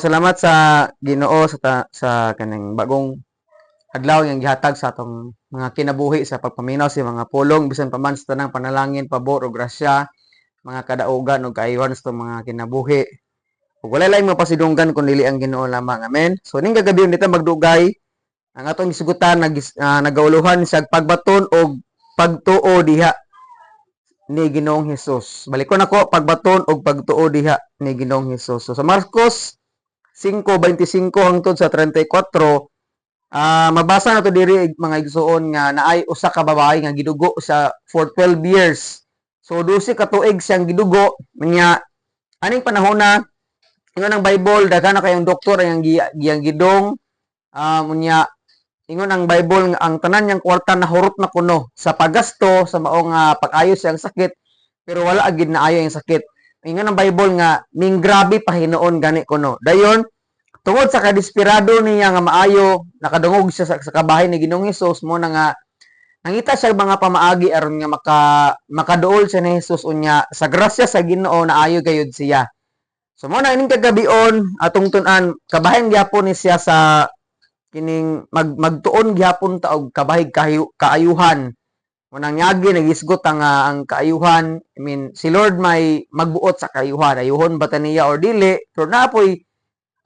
Salamat sa Ginoo sa ta, sa kanang bagong adlaw yang gihatag sa atong mga kinabuhi sa pagpaminaw sa mga pulong bisan pa man sa tanang panalangin pabor o grasya mga kadaugan o kaayuhan sa mga kinabuhi. Ug wala lang mapasidunggan kun dili ang Ginoo lamang. Amen. So ning gagabi dito magdugay ang atong gisugutan nag uh, nagauluhan sa pagbaton o pagtuo diha ni Ginoong Hesus. Balikon ako pagbaton og pagtuo diha ni Ginoong Hesus. So sa Marcos 5:25 hangtod sa 34 ah mabasa na to diri mga igsuon nga naay usa ka babae nga gidugo sa for 12 years. So 12 ka tuig siyang gidugo. Nya aning panahon na ingon ang Bible daghan na kayong doktor ang giyang gidong. Um unya ingon ang Bible ang tanan niyang kwarta nahurot na kuno. Sa paggasto sa mao nga pag-ayos siyang sakit pero wala agid na ayo yung sakit Ingon ang Bible nga ning grabe pa hinuon gani kuno. Dayon tungod sa kadesperado niya nga maayo nakadungog siya sa, sa kabahay ni Ginoong Hesus mo na nga nangita siya mga pamaagi aron nga maka makaduol siya ni Hesus unya sa grasya sa Ginoo na ayo gayud siya. So mo na ining kagabion atong tun-an kabahin gyapon ni siya sa kining mag magtuon gyapon ta og kabahay kaayuhan Unang yagi nagisgot ang uh, ang kaayuhan. I mean, si Lord may magbuot sa kaayuhan. Ayuhon ba niya or dili? Pero napoy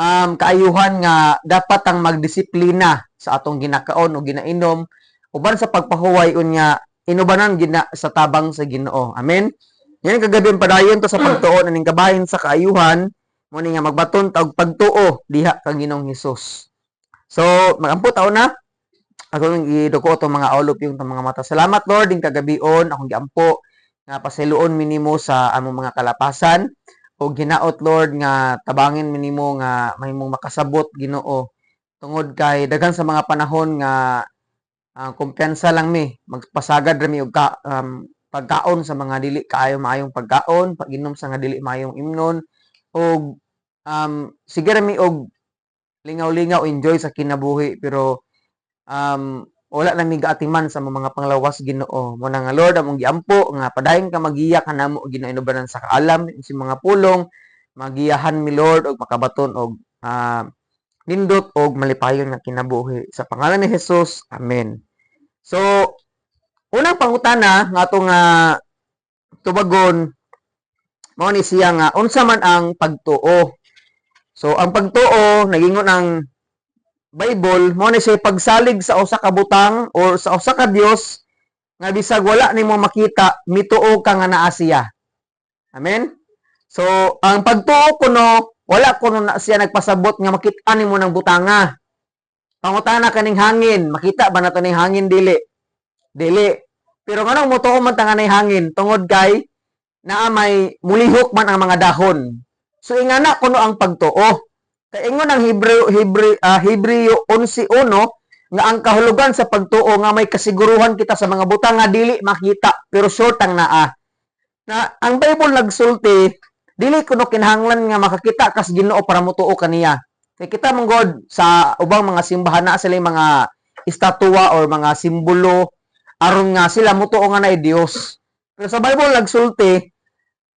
um, kaayuhan nga dapat ang magdisiplina sa atong ginakaon o ginainom uban sa pagpahuway unya inubanan gina sa tabang sa Ginoo. Amen. Yan kagabi padayon to sa pagtuon aning kabahin sa kaayuhan mo nga magbaton tag pagtuo diha kang Ginoong Hesus. So, magampo taon na ako yung iduko itong mga olop yung mga mata. Salamat Lord, din kagabion, akong giampo, nga pasiluon minimo sa among mga kalapasan, o ginaot Lord nga tabangin minimo nga may mong makasabot ginoo. Tungod kay daghan sa mga panahon nga uh, kumpiyansa lang mi. Magpasagad rami og ka, um, pagkaon sa mga dili kaayo maayong pagkaon paginom sa nga dili maayong imnon. Og um, sige rami og lingaw-lingaw enjoy sa kinabuhi pero um, wala na miga atiman sa mga panglawas Ginoo. Mo na nga Lord among giampo nga padayon ka magiya kanamo ginainubanan sa kaalam si mga pulong magiyahan mi Lord og makabaton og uh, nindot og malipayon nga kinabuhi. Sa pangalan ni Hesus amen. So unang pangutana nga atong uh, tubagon mao ni siya nga unsa man ang pagtuo? So ang pagtuo nagingon ang Bible mo ni siya pagsalig sa usa ka butang or sa usa ka Dios nga bisag wala nimo makita mituo ka nga naa siya. Amen. So ang pagtuo kuno wala kuno na siya nagpasabot nga makita nimo ng butanga. Pangutana kaning hangin, makita ba nato ning hangin dili? Dili. Pero nganong mutuo man tanga ning hangin tungod kay naa may mulihok man ang mga dahon. So ingana kuno ang pagtuo. Kay ingon ang Hebreo Hebreo uh, Hebreo 11:1 nga ang kahulugan sa pagtuo nga may kasiguruhan kita sa mga butang nga dili makita pero short ang naa. Na ang Bible nagsulti dili kuno kinahanglan nga makakita kas Ginoo para mutuo kaniya. Kay kita mong sa ubang mga simbahan na sila mga estatwa or mga simbolo aron nga sila mutuo nga na Dios. Pero sa Bible nagsulti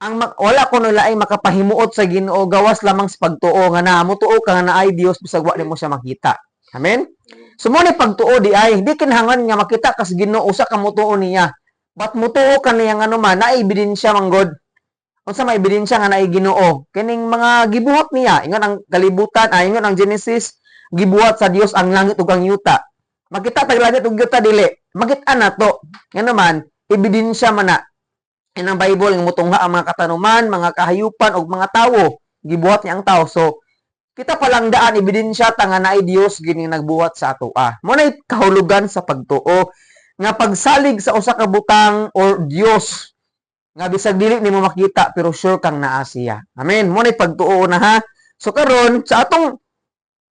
ang wala ko nila ay makapahimuot sa Ginoo gawas lamang sa pagtuo nga na mutuo ka nga naay Dios bisag wa mo siya makita. Amen. So ni pagtuo di ay di kinahanglan nga makita kas Ginoo usa ka mutuo niya. But mutuo ka niya nga naman na ebidensya manggod. Unsa may ebidensya nga naay Ginoo? Kining mga gibuhat niya, ingon ang kalibutan, ay ingon ang Genesis, gibuhat sa Dios ang langit ug ang yuta. Makita tag langit ug yuta dili. Makita na to. Nga naman, ebidensya man na in ang Bible nga mutungha ang mga katanuman, mga kahayupan og mga tawo, gibuhat niya ang tao. So kita pa lang daan ebidensya ta nga naay Dios gini nagbuhat sa ato ah. Mo na kahulugan sa pagtuo nga pagsalig sa usa ka butang or Dios nga bisag dili nimo makita pero sure kang naa siya. Amen. Mo na pagtuo na ha. So karon sa atong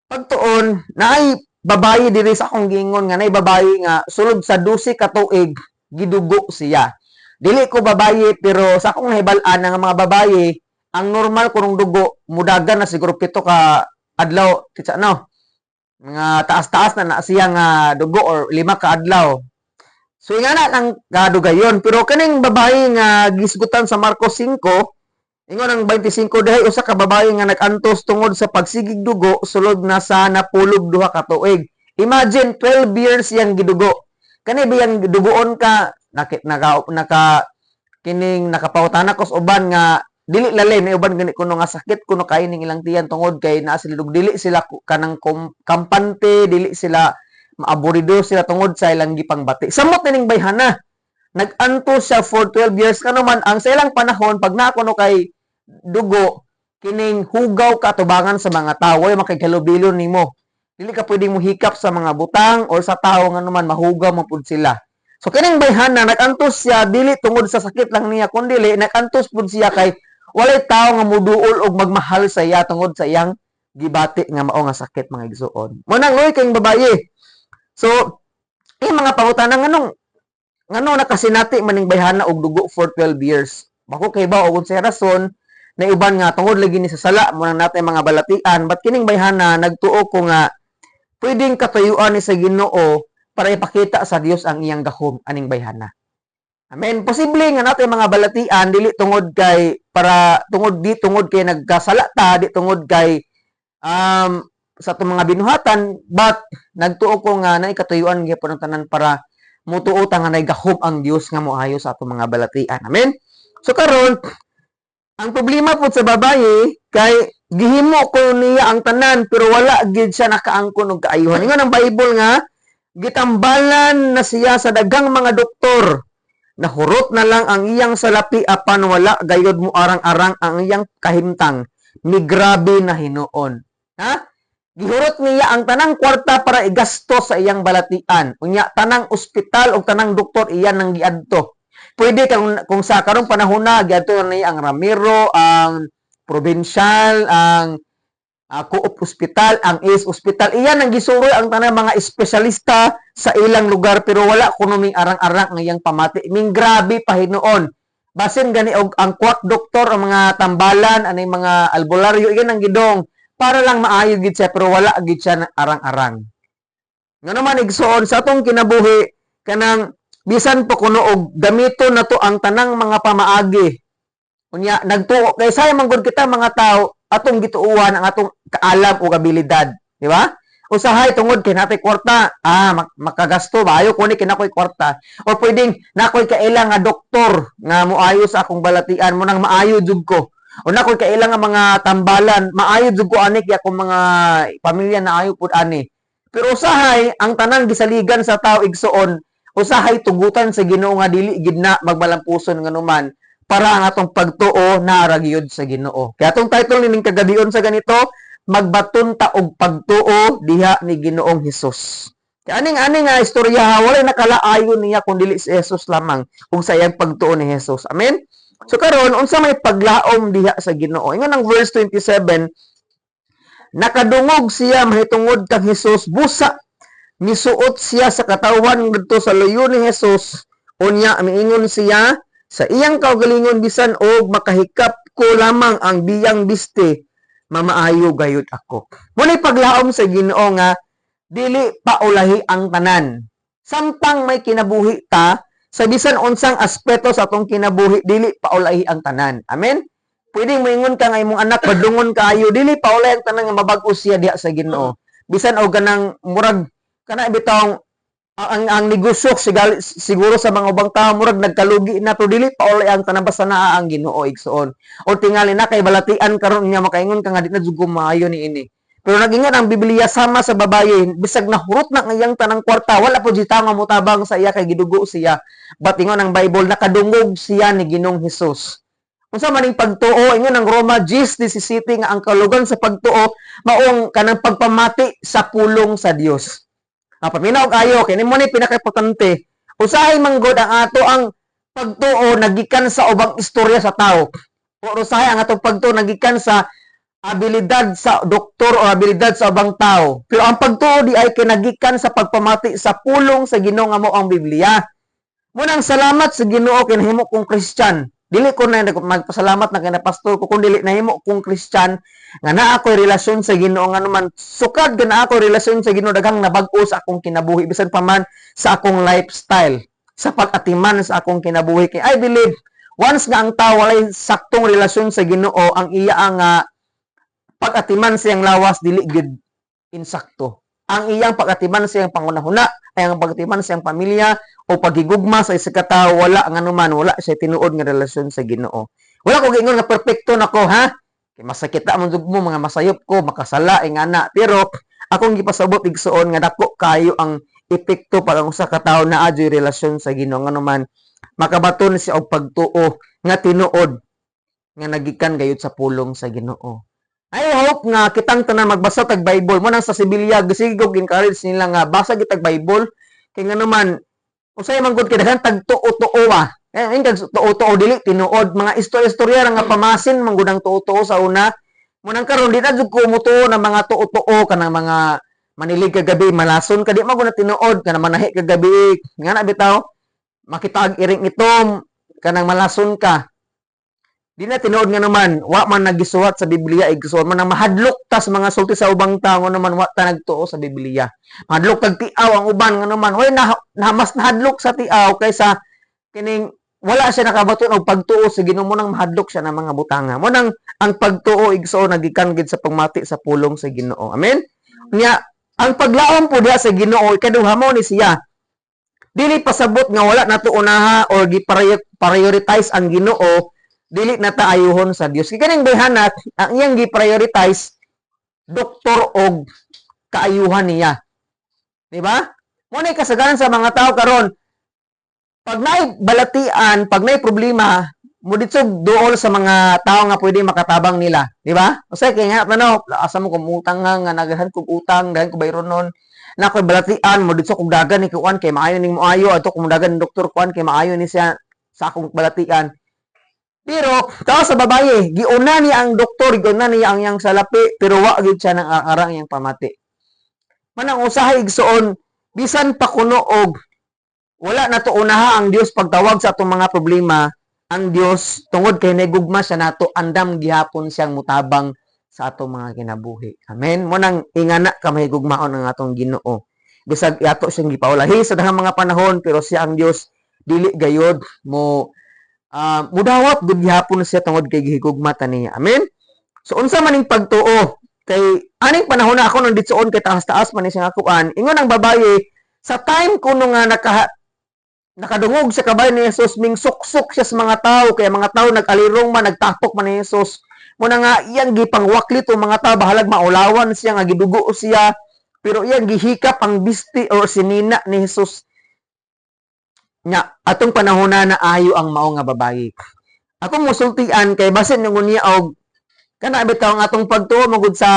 pagtuon naay babayi diri sa akong gingon nga naay babayi nga sulod sa 12 ka tuig gidugo siya. Dili ko babayi pero sa akong nahibalaan nga mga babayi, ang normal kunong dugo mudagan na siguro pito ka adlaw kitsa no. Mga taas-taas na na siya nga dugo or lima ka adlaw. So nga na ang gadugayon pero kaning babayi nga gisgutan sa Marcos 5 Ingon ang 25 dahi usa ka babae nga nag-antos tungod sa pagsigig dugo sulod na sa napulog duha ka tuig. Imagine 12 years yang gidugo. Kani biyang dugoon ka naka, naka, naka kining nakapawtana kos uban nga dili lalim may uban gani kuno nga sakit kuno kay ning ilang tiyan tungod kay naa sila dili sila kanang kampante dili sila maaburido sila tungod sa ilang gipangbati. Samot ning bayhana nag-antos siya for 12 years kano man ang sa ilang panahon pag naa kuno kay dugo kining hugaw katubangan sa mga tao ay makighalubilo nimo dili ka pwedeng mohikap sa mga butang or sa tao nga naman mahugaw mo pud sila so kining bayhana nag-antos siya dili tungod sa sakit lang niya kundi dili nag-antos pud siya kay walay tao nga muduol og magmahal sa iya tungod sa iyang gibati nga mao nga sakit mga igsuon. Mo nang uy kayong babaye so eh mga pangutana nganong ngano nakasinati maning bayhana og dugo for 12 years? Bako kay ba og unsay rason na uban nga tungod lagi ni sa sala mo nang natay mga balatian but kining bayhana nagtuo ko nga pwedeng katuyuan ni sa Ginoo para ipakita sa Dios ang iyang gahom aning bayhana Amen. Posible nga natay mga balatian dili tungod kay para tungod di tungod kay nagkasala ta, di tungod kay um sa itong mga binuhatan but nagtuo ko nga na ikatuyuan gyapon ang tanan para mutuo ta nga nagahom ang Dios nga moayo sa atong mga balatian. Amen. So karon ang problema po sa babae kay gihimo ko niya ang tanan pero wala gid siya nakaangkon og kaayuhan. Ingon ang Bible nga gitambalan na siya sa daghang mga doktor. Nahurot na lang ang iyang salapi apan wala gayod mo arang-arang ang iyang kahimtang. Ni grabe na hinuon. Ha? Gihurot niya ang tanang kwarta para igasto sa iyang balatian. Unya tanang ospital o tanang doktor iyan nang giadto pwede kung, kung sa karong panahon na giadto na niya ang Ramiro, ang provincial, ang uh, Coop Hospital, ang ACE Hospital. Iyan ang gisuroy ang tanang mga espesyalista sa ilang lugar pero wala kuno ming arang-arang ng iyang pamati. Ming grabe pa hinuon. Basin gani og ang kwak doktor ang mga tambalan anay mga albularyo iyan ang gidong para lang maayo gid siya pero wala gid siya arang-arang. Nga naman igsuon sa atong kinabuhi kanang bisan pa kuno og gamito na to ang tanang mga pamaagi. Unya nagtuo kay say manggod kita mga tao atong gituuhan ang atong kaalam o abilidad, di ba? Usahay tungod kay natay kwarta, ah mak- makagasto ba ayo kuni kinakoy kwarta. O pwedeng nakoy kailang nga doktor nga moayo sa akong balatian mo nang maayo jud ko. O nakoy kailang nga mga tambalan, maayo jud ko ani kay akong mga pamilya na ayo pud ani. Pero usahay ang tanan gisaligan sa tao igsuon usahay tugutan sa Ginoo nga dili gid na magmalampuson nga numan para ang atong pagtuo na ragyod sa Ginoo. Kaya atong title ning kagabion sa ganito, magbaton ta og pagtuo diha ni Ginoong Hesus. Kaya aning aning nga istorya wala nakalaayon niya kun dili si Jesus lamang kung sa iyang pagtuo ni Jesus. Amen. So karon unsa may paglaom diha sa Ginoo? Ingon ang verse 27, nakadungog siya mahitungod kang Hesus busa misuot siya sa katawan ngadto sa luyo ni Jesus unya miingon siya sa iyang kaugalingon bisan og makahikap ko lamang ang biyang biste mamaayo gayud ako. Muna'y paglaom sa Ginoo nga dili paulahi ang tanan. Samtang may kinabuhi ta sa bisan unsang aspeto sa atong kinabuhi dili paulahi ang tanan. Amen? Pwedeng moingon ka nga imong anak padungon kaayo dili paulahi ang tanan nga mabag-o siya diha sa Ginoo. Bisan og ganang murag kana bitawng ang ang negosyo sigal, siguro sa mga ubang tao murag nagkalugi na to dili pa uli ang tanan basta naa ang Ginoo igsoon o tingali na kay balatian karon niya makaingon ka nga di na jud maayo ni ini. Pero nagingan ang Biblia sama sa babaye bisag nahurot na ngayang tanang kwarta wala po jita nga mutabang sa iya kay gidugo siya. Batingon ang Bible nakadungog siya ni Ginong Hesus. Unsa maning pagtuo ingon ang Roma 10:17 nga ang kalugan sa pagtuo maong kanang pagpamati sa pulong sa Dios Ah, paminaw kayo, kini mo ni pinakaimportante. Usahay manggod ang ato ang pagtuo nagikan sa ubang istorya sa tao. O usahay ang atong pagtuo nagikan sa abilidad sa doktor o abilidad sa ubang tao. Pero ang pagtuo di ay kinagikan sa pagpamati sa pulong sa Ginoo nga mo ang Biblia. Munang salamat sa Ginoo kinahimo kong Kristyan. Dili ko na magpasalamat na kay pastor ko kung dili nahimo kong Kristyan nga naa ako'y relasyon sa Ginoo nga naman sukad ga naa ako relasyon sa Ginoo daghang nabag-o sa akong kinabuhi. Bisan pa man sa akong lifestyle sa pag-atiman sa akong kinabuhi. Kay I believe once nga ang tao walay saktong relasyon sa Ginoo ang iya ang ah, pag-atiman siyang lawas dili gid insakto. Ang iyang pag-atiman siyang pangunahuna ay ang pag-atiman siyang pamilya o paghigugma sa isa ka tawo wala nga naman wala siya tinuod nga relasyon sa Ginoo. Wala ko gingon nga perpekto nako ha? Kay masakit ta man jud mo mga masayop ko makasala ing ana pero akong gipasabot igsuon nga dako kayo ang epekto pag ang usa ka tawo naa adyoy relasyon sa Ginoo. Nga naman makabaton siya og pagtuo nga tinuod nga nagikan gayud sa pulong sa Ginoo. I hope nga kitang tanan magbasa tag Bible. Mo nang sa Sibilya gisigog encourage nila nga basa gid tag Bible. Kay nga naman usay man gud kay daghan tag tuo-tuo ah eh ang kag tuo-tuo dili tinuod. Mga istorya-istorya ra nga pamasin man gud ang tuo-tuo sa una. Mo nang karon di na jud ko mutuo ng mga tuo-tuo kanang mga manilig kagabi. Malason ka di man gud na tinuod kanang manahi kagabi. Nga na bitaw makita ag iring itom kanang malason ka Di na tinuod nga naman, wa man nagisuwat sa Biblia, igsuwat man ang mahadlok tas mga sulti sa ubang tao nga naman wa ta nagtuo sa Biblia. Mahadlok tag tiaw ang uban nga naman, way na, na mas nahadlok sa tiaw kaysa kining wala siya nakabaton og pagtuo sa Ginoo nang mahadlok siya ng mga butanga. Mo nang ang pagtuo igsuon nagikan gid sa pagmati sa pulong sa Ginoo. Amen. Nya ang paglaom po diha sa Ginoo ikaduha mo ni siya. Dili pasabot nga wala nato unaha or gi-prioritize ang Ginoo dili na ta ayuhon sa Dios. Kay kaning bayhanat, ang iyang gi-prioritize doktor og kaayuhan niya. Di ba? Mo na kasagaran sa mga tao karon pag naay balatian, pag naay problema, mo ditsog duol sa mga tao nga pwede makatabang nila, di ba? Usa kay nga ano, asa mo kung nga nga nagahan kog utang, dahil ko bayron nun. Na ko'y balatian mo ditsog kog dagan ni kuan kay maayo ning moayo ato kung dagan doktor kuan kay maayo ni siya sa akong balatian. Pero tao sa babaye, giuna niya ang doktor, giuna niya ang yang salapi, pero wa gid siya nang arang yang pamati. Manang usahay igsuon, bisan pa kuno og wala na to unaha ang Dios pagtawag sa atong mga problema, ang Dios tungod kay negugma siya nato andam gihapon siyang mutabang sa atong mga kinabuhi. Amen. Mo nang ingana ka mahigugmaon ang atong Ginoo. Bisag ato siyang gipaulahi sa daghang mga panahon pero siya ang Dios dili gayod mo uh, mudawat gud gihapon siya tungod kay gihigugma ta niya. Amen. So unsa man ning pagtuo kay aning panahon na ako nang ditsoon kay taas-taas man siya kuan. Ingon ang babaye sa time kuno nga naka nakadungog sa kabay ni Jesus ming suksok siya sa mga tao kaya mga tao nagalirong man nagtapok man ni Jesus mo na nga iyang gipangwaklit o mga tao bahalag maulawan siya nga gidugo siya pero iyang gihikap ang bisti or sinina ni Jesus nya atong panahon na ayo ang mao nga babayi ako musultian kay basin yung niya og kana bitaw ang atong pagtuo magud sa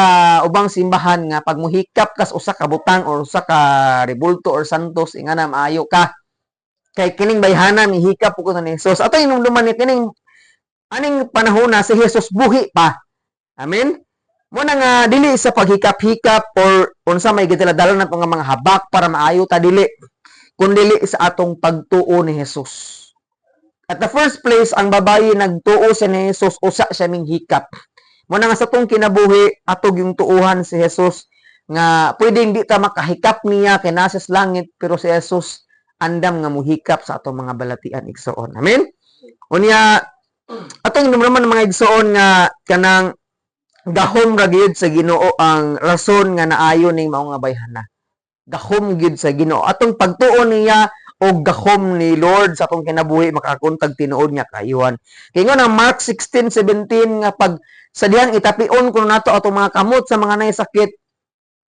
ubang simbahan nga pag muhikap kas usa ka butang or usa ka rebulto or santos ingana maayo ka. Kay kining bayhana mihikap ko ni Jesus. Ato inumduman ni kining aning panahon na si Jesus buhi pa. Amen? Mo na nga dili sa paghikap-hikap or unsa may gidala-dala na nga mga habak para maayo ta dili kundili sa atong pagtuo ni Jesus. At the first place, ang babayi nagtuo sa ni Jesus, usa siya ming hikap. Muna nga sa tong kinabuhi, atog yung tuuhan si Jesus, nga pwedeng di ta makahikap niya kay nasa sa langit, pero si Jesus andam nga muhikap sa atong mga balatian igsoon. Amen? Unya, atong naman mga igsoon nga kanang gahom ra sa Ginoo ang rason nga naayo ning mao nga bayhana gahom gid sa Ginoo. Atong pagtuo niya o gahom ni Lord sa atong kinabuhi makakuntag tinuod niya kayuhan. Kay nga Mark 16:17 nga pag sa diyang itapion kuno nato atong mga kamot sa mga nay sakit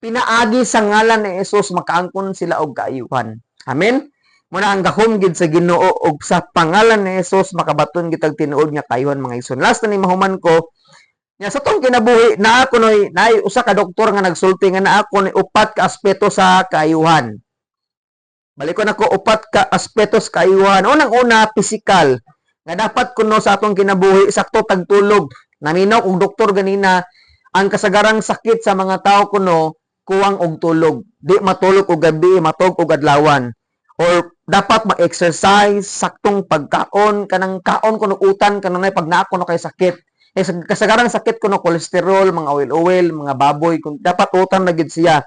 pinaagi sa ngalan ni Jesus makaangkon sila og kaayuhan. Amen. Muna ang gahom gid sa Ginoo og sa pangalan ni Jesus makabaton gitag tinuod nga kayuhan mga igsoon. Last na ni mahuman ko Nya sa tong kinabuhi na ako noy nay usa ka doktor nga nagsulti nga na ako ni upat ka aspeto sa kaayuhan. Balik ko nako upat ka aspeto sa kaayuhan. Unang una physical nga dapat kuno sa atong kinabuhi sakto tagtulog. Naminaw og doktor ganina ang kasagarang sakit sa mga tao kuno kuwang og tulog. Di matulog og gabi, matog og adlawan. Or dapat ma-exercise, saktong pagkaon, kanang kaon kuno utan kanang pag naako no kay sakit eh, kasagarang sakit ko no cholesterol, mga oil-oil, mga baboy, kung dapat utang na gid siya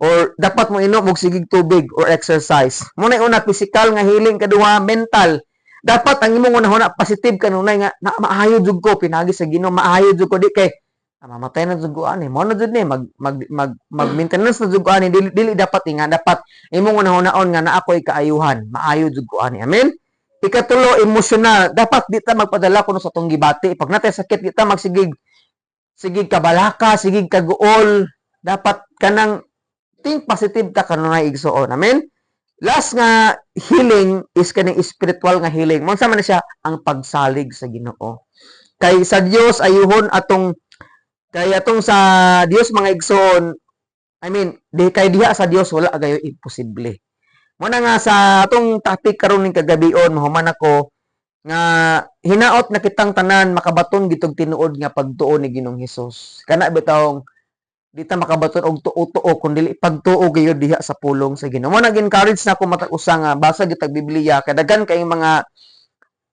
or dapat mo inom og sigig tubig or exercise. Muna una physical nga healing kaduha mental. Dapat ang imong una positive kanunay nga na maayo jud ko pinagi sa Ginoo maayo jud ko di kay mamatay na jud ko ani. Mo na jud ni mag mag mag, mag maintenance na jud ko ani. Dili, dili dapat nga dapat imong una-hunaon nga na ako'y kaayuhan. Maayo jud ko ani. Amen ikatulo emosyonal. Dapat di ta magpadala kuno sa tong gibati. Pag natay sakit di ta magsigig sigig kabalaka sigig kaguol dapat kanang think positive ta kanunay igsuon. Amen? Last nga healing is kaning spiritual nga healing. Mo man siya ang pagsalig sa Ginoo. Kay sa Dios ayuhon atong kay atong sa Dios mga igsoon I mean di kay diha sa Dios wala gayo imposible mo na nga sa atong topic karon ning kagabion mahuman ako nga hinaot na kitang tanan makabaton gitog tinuod nga pagtuo ni Ginoong Hesus kana bitawng di ta makabaton og tuo-tuo kun dili pagtuo gyud diha sa pulong sa Ginoo. Mo nag-encourage na ako matag usa nga basa gyud tag Biblia kay daghan kay mga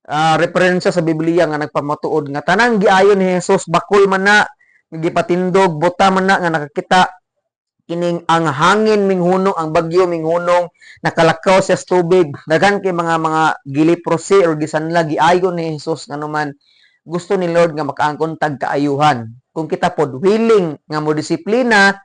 ah, referensya sa Biblia nga nagpamatuod nga tanang giayon ni Jesus bakol man na gipatindog buta man na nga nakakita kining ang hangin minghunong ang bagyo minghunong nakalakaw sa tubig daghan kay mga mga giliprosi or gisanla giayon ni Jesus nga naman gusto ni Lord nga makaangkon tag kaayuhan kung kita pod willing nga mo disiplina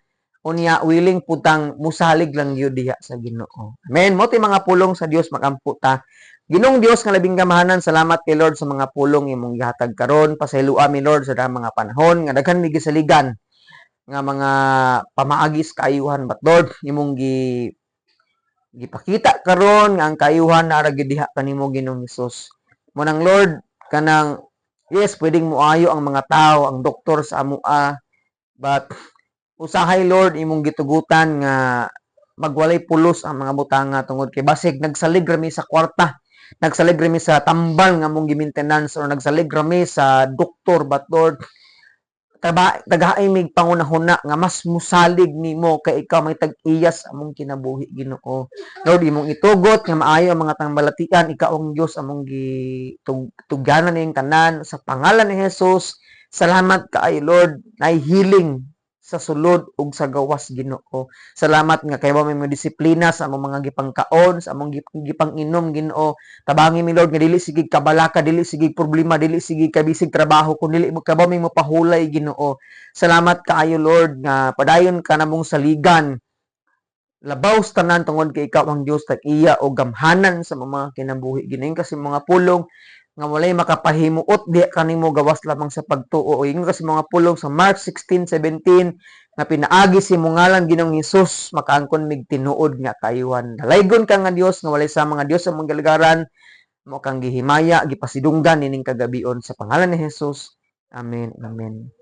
unya willing putang musalig lang gyud diha sa Ginoo. Amen. Mo mga pulong sa Dios makampo ta. Ginong Dios nga labing gamahanan, salamat kay Lord sa mga pulong imong gihatag karon. Pasayloa mi Lord sa mga panahon nga daghan mi gisaligan nga mga pamaagis kaayuhan Lord? Imong gi gipakita karon nga ang kaayuhan na ra diha kanimo Ginoong Hesus. Mo nang Lord kanang yes, pwedeng muayo ang mga tao, ang doktor sa amua, but usahay Lord imong gitugutan nga magwalay pulos ang mga butanga tungod kay basig. Nagsalig rami sa kwarta nagsalig rami sa tambal nga mong gi-maintenance or nagsalig rami sa doktor but Lord taba tagaay mig pangunahuna nga mas musalig nimo kay ikaw may tag-iyas among kinabuhi Ginoo. Lord imong itugot nga maayo ang mga tambalatian ikaw ang Dios among gitugyanan ning tanan sa pangalan ni Jesus. Salamat kaayo Lord nay healing sa sulod ug sa gawas Ginoo. Salamat nga kay mo may disiplina sa among mga gipangkaon sa among gip- gipanginom Ginoo. Tabangi mi Lord nga dili sige kabalaka dili sige problema dili sige kabisig trabaho kun dili mo may mapahulay Ginoo. Salamat kaayo Lord nga padayon ka namong saligan. Labaw sa tanan tungod kay ikaw ang Dios tag iya o gamhanan sa mga kinabuhi Ginoo. Kasi mga pulong nga walay makapahimuot di kanimo gawas lamang sa pagtuo. O ingon kasi mga pulong sa Mark 16:17 nga pinaagi si mungalan Ginoong Hesus makaangkon mig tinuod nga kayuhan. Dalaygon ka nga Dios nga walay sa mga Dios sa mga galagaran mo kang gihimaya gipasidunggan nining kagabion sa pangalan ni Jesus amen amen